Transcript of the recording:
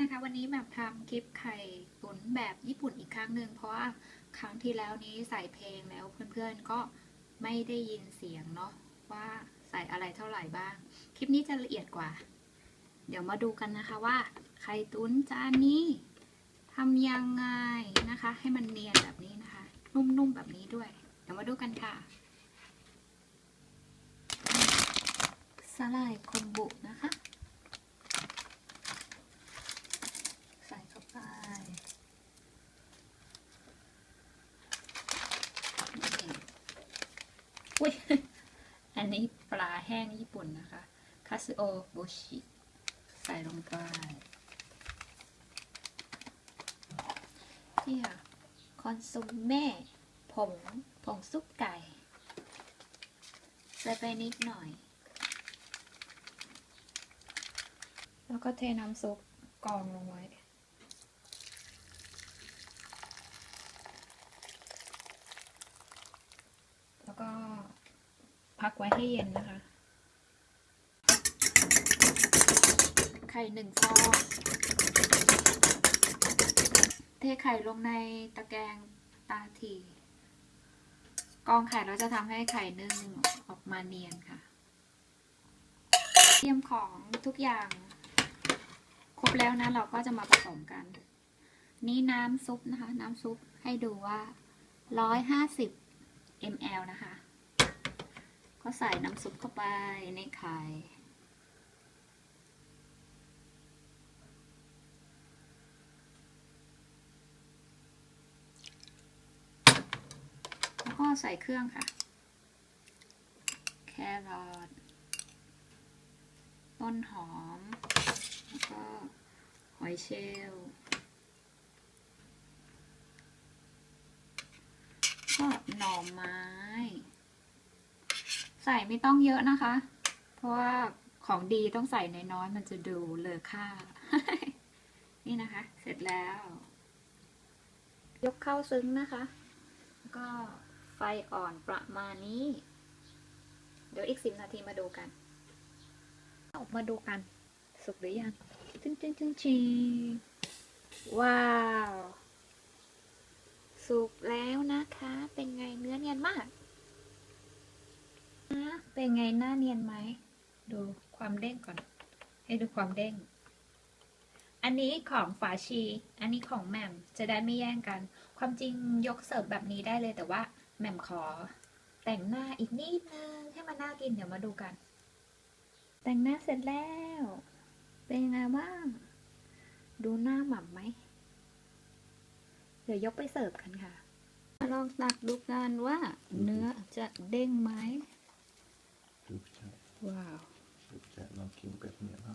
นะคะ วันนี้แบบทำคลิปไข่ตุ๋นแบบญี่ปุ่นอีกครั้งหนึ่งเพราะว่าครั้งที่แล้วนี้ใส่เพลงแล้วเพื่อนๆก็ไม่ได้ยินเสียงเนาะว่าใส่อะไรเท่าไหร่บ้าง คลิปนี้จะละเอียดกว่า เดี๋ยวมาดูกันนะคะว่า ไข่ตุ๋นจานนี้ทำยังไงนะคะ ให้มันเนียนแบบนี้นะคะ นุ่มๆแบบนี้ด้วย เดี๋ยวมาดูกันค่ะสลายคอมบุนะคะ ใส่เข้าไปนี่อุ้ ย อันนี้ปลาแห้งญี่ปุ่นนะคะคาซึโอโบชิใส่ลงไปนี่ค่ะคอนซูเม่ผงผงซุปไก่ใส่ไปนิดหน่อย แล้วก็เทน้ำซุปกรองลงไว้แล้วก็ พักไว้ให้เย็นนะคะ ไข่หนึ่งฟองเทไข่ลงในตะแกรงตาทีกองไข่เราจะทำให้ไข่นึ่งออกมาเนียนค่ะเตรียมของทุกอย่าง ครบแล้วนะเราก็จะมาผสมกัน นี่น้ำซุปนะคะ น้ำซุปให้ดูว่า 150 ml นะคะ ก็ใส่น้ำซุปเข้าไปในไข่แล้วก็ใส่เครื่องค่ะ แครอทต้นหอม แล้วก็หอยเชลล์ก็หน่อไม้ ใส่ไม่ต้องเยอะนะคะ เพราะว่าของดีต้องใส่น้อยๆมันจะดูเลอค่า นี่นะคะ เสร็จแล้ว ยกเข้าซึ้งนะคะ แล้วก็ไฟอ่อนประมาณนี้ เดี๋ยวอีกสิบนาทีมาดูกัน ออกมาดูกัน สุกหรือยังจึ้งจึ้งจึ้งชีว้าว สุกแล้วนะคะ เป็นไงเนื้อเนียนมากนะ เป็นไงหน้าเนียนไหม ดูความเด้งก่อน ให้ดูความเด้ง อันนี้ของฝาชี อันนี้ของแหม่มจะได้ไม่แย่งกัน ความจริงยกเสิร์ฟแบบนี้ได้เลยแต่ว่าแหม่มขอ แต่งหน้าอีกนิดนึงให้มันน่ากินเดี๋ยวมาดูกัน แต่งหน้าเสร็จแล้ว เป็นยังไงบ้าง ดูหน้าหม่ำไหม เดี๋ยวยกไปเสิร์ฟกันค่ะลองตักดูกันว่าเนื้อจะเด้งไหม ดูจะว้าวดูจะลองกินเป็ดเนี่ยน่า